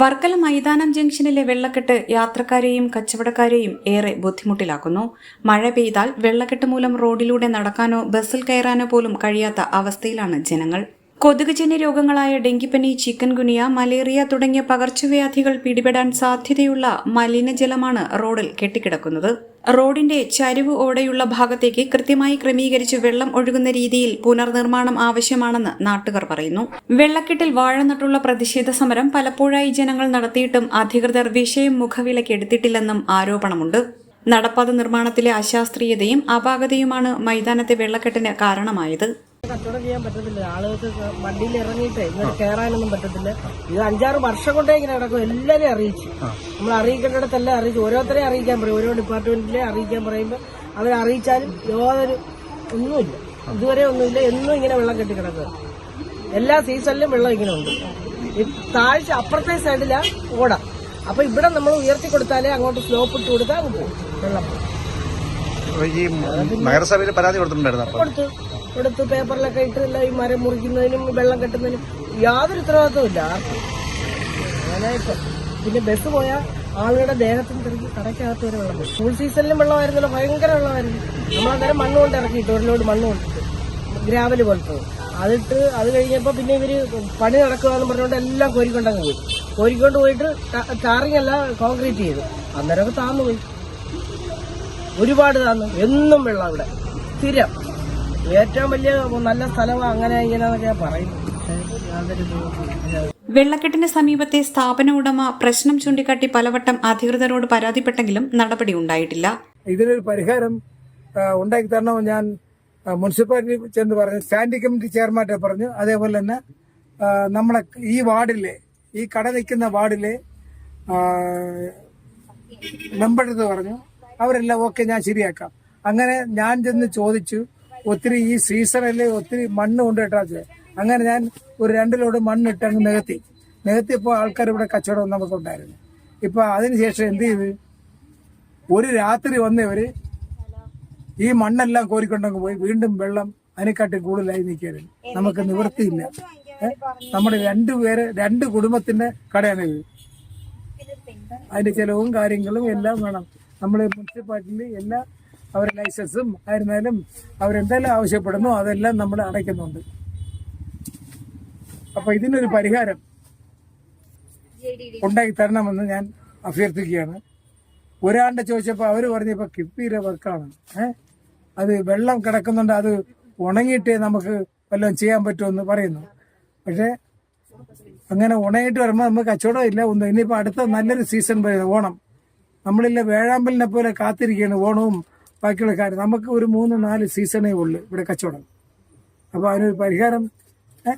വർക്കല മൈതാനം ജംഗ്ഷനിലെ വെള്ളക്കെട്ട് യാത്രക്കാരെയും കച്ചവടക്കാരെയും ഏറെ ബുദ്ധിമുട്ടിലാക്കുന്നു. മഴ പെയ്താൽ വെള്ളക്കെട്ട് മൂലം റോഡിലൂടെ നടക്കാനോ ബസ്സിൽ കയറാനോ പോലും കഴിയാത്ത അവസ്ഥയിലാണ് ജനങ്ങൾ. കൊതുകുജന്യ രോഗങ്ങളായ ഡെങ്കിപ്പനി ചിക്കൻ ഗുനിയ മലേറിയ തുടങ്ങിയ പകർച്ചവ്യാധികൾ പിടിപെടാൻ സാധ്യതയുള്ള മലിനജലമാണ് റോഡിൽ കെട്ടിക്കിടക്കുന്നത്. റോഡിന്റെ ചരിവ് ഓടെയുള്ള ഭാഗത്തേക്ക് കൃത്യമായി ക്രമീകരിച്ച് വെള്ളം ഒഴുകുന്ന രീതിയിൽ പുനർനിർമ്മാണം ആവശ്യമാണെന്ന് നാട്ടുകാർ പറയുന്നു. വെള്ളക്കെട്ടിൽ വാഴ നട്ടുള്ള പ്രതിഷേധ സമരം പലപ്പോഴായി ജനങ്ങൾ നടത്തിയിട്ടും അധികൃതർ വിഷയം മുഖവിലക്കെടുത്തിട്ടില്ലെന്നും ആരോപണമുണ്ട്. നടപ്പാത നിർമ്മാണത്തിലെ അശാസ്ത്രീയതയും അപാകതയുമാണ് മൈതാനത്തെ വെള്ളക്കെട്ടിന് കാരണമായത്. കച്ചവടം ചെയ്യാൻ പറ്റത്തില്ല. ആളുകൾക്ക് വണ്ടിയിൽ ഇറങ്ങിയിട്ട് ഇങ്ങനെ കയറാനൊന്നും പറ്റത്തില്ല. ഇത് അഞ്ചാറ് വർഷം കൊണ്ടേ ഇങ്ങനെ കിടക്കും എല്ലാവരെയും അറിയിച്ചു. നമ്മൾ അറിയിക്കേണ്ടിടത്തെല്ലാം അറിയിച്ചു. ഓരോരുത്തരെ അറിയിക്കാൻ പറയും. ഓരോ ഡിപ്പാർട്ട്മെന്റിലെ അറിയിക്കാൻ പറയുമ്പോൾ അവരെ അറിയിച്ചാലും യാതൊരു ഒന്നുമില്ല. ഇതുവരെ ഒന്നുമില്ല. എന്നും ഇങ്ങനെ വെള്ളം കെട്ടി കിടക്കുക എല്ലാ സീസണിലും വെള്ളം ഇങ്ങനെ ഉണ്ട്. താഴ്ച അപ്പുറത്തെ സൈഡിലാ ഓട. അപ്പൊ ഇവിടെ നമ്മൾ ഉയർത്തി കൊടുത്താലേ അങ്ങോട്ട് സ്ലോപ്പ് ഇട്ട് കൊടുത്താൽ പോകും. വെള്ളം ഈ നഗരസഭയിൽ പരാതി കൊടുത്തിട്ടുണ്ടായിരുന്നു കൊടുത്തു. കൊടുത്തു പേപ്പറിലൊക്കെ ഇട്ട് ഈ മരം മുറിക്കുന്നതിനും വെള്ളം കെട്ടുന്നതിനും. യാതൊരു അങ്ങനെയൊക്കെ പിന്നെ ബസ് പോയാൽ ആളുകളുടെ ദേഹത്തിന് തിരക്കി കടയ്ക്കകത്ത് വരെ വെള്ളം സ്കൂൾ സീസണിലും വെള്ളമായിരുന്നല്ലോ ഭയങ്കര വെള്ളമായിരുന്നു. നമ്മൾ അന്നേരം മണ്ണ് കൊണ്ട് ഇറക്കിയിട്ട് ഒരുലോട് മണ്ണ് കൊണ്ടിട്ട് ഗ്രാവൽ പോലത്തെ അതിട്ട് അത് കഴിഞ്ഞപ്പോൾ പിന്നെ ഇവർ പണി നടക്കുകയെന്ന് പറഞ്ഞുകൊണ്ട് എല്ലാം കോരിക്കൊണ്ടങ്ങ് പോയി. കോരിക്കൊണ്ട് പോയിട്ട് ടാറിങ് അല്ല കോൺക്രീറ്റ് ചെയ്തു. അന്നേരമൊക്കെ താന്നു പോയി. ഒരുപാട് താന്നു. എന്നും വെള്ളം അവിടെ. സ്ഥിരം. ഏറ്റവും വലിയ നല്ല സ്ഥലമാണ് അങ്ങനെ ഇങ്ങനെ പറയുന്നു വെള്ളക്കെട്ടിന് സമീപത്തെ സ്ഥാപന ഉടമ പ്രശ്നം ചൂണ്ടിക്കാട്ടി പലവട്ടം അധികൃതരോട് പരാതിപ്പെട്ടെങ്കിലും നടപടി ഉണ്ടായിട്ടില്ല. ഇതിനൊരു പരിഹാരം ഉണ്ടാക്കി തരണമെന്ന് ഞാൻ മുനിസിപ്പാലിറ്റി ചെന്ന് പറഞ്ഞു സ്റ്റാൻഡിംഗ് കമ്മിറ്റി ചെയർമാനെ പറഞ്ഞു. അതേപോലെ തന്നെ നമ്മളെ ഈ വാർഡിലെ ഈ കട നിൽക്കുന്ന വാർഡിലെ മെമ്പർ മെമ്പറെടുത്ത് പറഞ്ഞു അവരെല്ലാം ഓക്കെ ഞാൻ ശരിയാക്കാം. അങ്ങനെ ഞാൻ ചെന്ന് ചോദിച്ചു ഒത്തിരി ഈ സീസണിൽ ഒത്തിരി മണ്ണ് കൊണ്ടിട്ടാ അങ്ങനെ ഞാൻ ഒരു രണ്ടിലോട് ലോഡ് മണ്ണിട്ട് അങ്ങ് നികത്തി. നികത്തിയപ്പോൾ ആൾക്കാർ ഇവിടെ കച്ചവടം നമുക്കുണ്ടായിരുന്നു ഇപ്പൊ അതിനുശേഷം എന്ത് ചെയ്ത്? ഒരു രാത്രി വന്നവര് ഈ മണ്ണെല്ലാം കോരിക്കൊണ്ടങ്ങ് പോയി. വീണ്ടും വെള്ളം അതിനെക്കാട്ടി കൂടുതലായി നിൽക്കരുത് നമുക്ക് നിവൃത്തിയില്ല. നമ്മുടെ രണ്ടുപേര് രണ്ട് കുടുംബത്തിന്റെ കടയാണ് ഇത്. അതിന്റെ ചെലവും കാര്യങ്ങളും എല്ലാം വേണം. നമ്മൾ മുനിസിപ്പാലിറ്റിയിൽ എല്ലാ അവരുടെ ലൈസൻസും ആയിരുന്നാലും അവരെന്തെല്ലാം ആവശ്യപ്പെടുന്നു അതെല്ലാം നമ്മൾ അടയ്ക്കുന്നുണ്ട്. അപ്പൊ ഇതിനൊരു പരിഹാരം ഉണ്ടാക്കി തരണമെന്ന് ഞാൻ അഭ്യർത്ഥിക്കുകയാണ്. ഒരാളുടെ ചോദിച്ചപ്പോൾ അവർ പറഞ്ഞപ്പോ കിഫ്ബിയുടെ വർക്കാണ്. ഏഹ് അത് വെള്ളം കിടക്കുന്നുണ്ട് അത് ഉണങ്ങിയിട്ടേ നമുക്ക് വല്ലതും ചെയ്യാൻ പറ്റുമെന്ന് പറയുന്നു. പക്ഷെ അങ്ങനെ ഉണങ്ങിയിട്ട് വരുമ്പോൾ നമുക്ക് കച്ചവടം ഇല്ല ഒന്നും ഇനിയിപ്പോൾ അടുത്ത നല്ലൊരു സീസൺ വരുന്നത് ഓണം. നമ്മളില്ല വേഴാമ്പലിനെ പോലെ കാത്തിരിക്കുകയാണ് ഓണവും ബാക്കിയുള്ള കാര്യം. നമുക്ക് ഒരു മൂന്ന് നാല് സീസണേ ഉള്ളു ഇവിടെ കച്ചവടം. അപ്പോൾ അതിനൊരു പരിഹാരം ഏഹ്,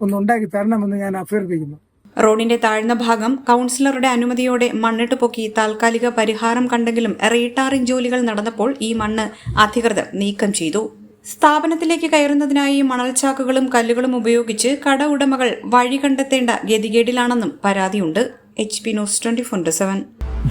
ഒന്ന് ഉണ്ടാക്കി തരണമെന്ന് ഞാൻ അഭ്യർത്ഥിക്കുന്നു. റോഡിന്റെ താഴ്ന്ന ഭാഗം കൗൺസിലറുടെ അനുമതിയോടെ മണ്ണിട്ട് പൊക്കി താൽക്കാലിക പരിഹാരം കണ്ടെങ്കിലും റീടാറിംഗ് ജോലികൾ നടന്നപ്പോൾ ഈ മണ്ണ് അധികൃതർ നീക്കം ചെയ്തു. സ്ഥാപനത്തിലേക്ക് കയറുന്നതിനായി മണൽച്ചാക്കുകളും കല്ലുകളും ഉപയോഗിച്ച് കട ഉടമകൾ വഴി കണ്ടെത്തേണ്ട ഗതികേടിലാണെന്നും പരാതിയുണ്ട്. H P news twenty four seven.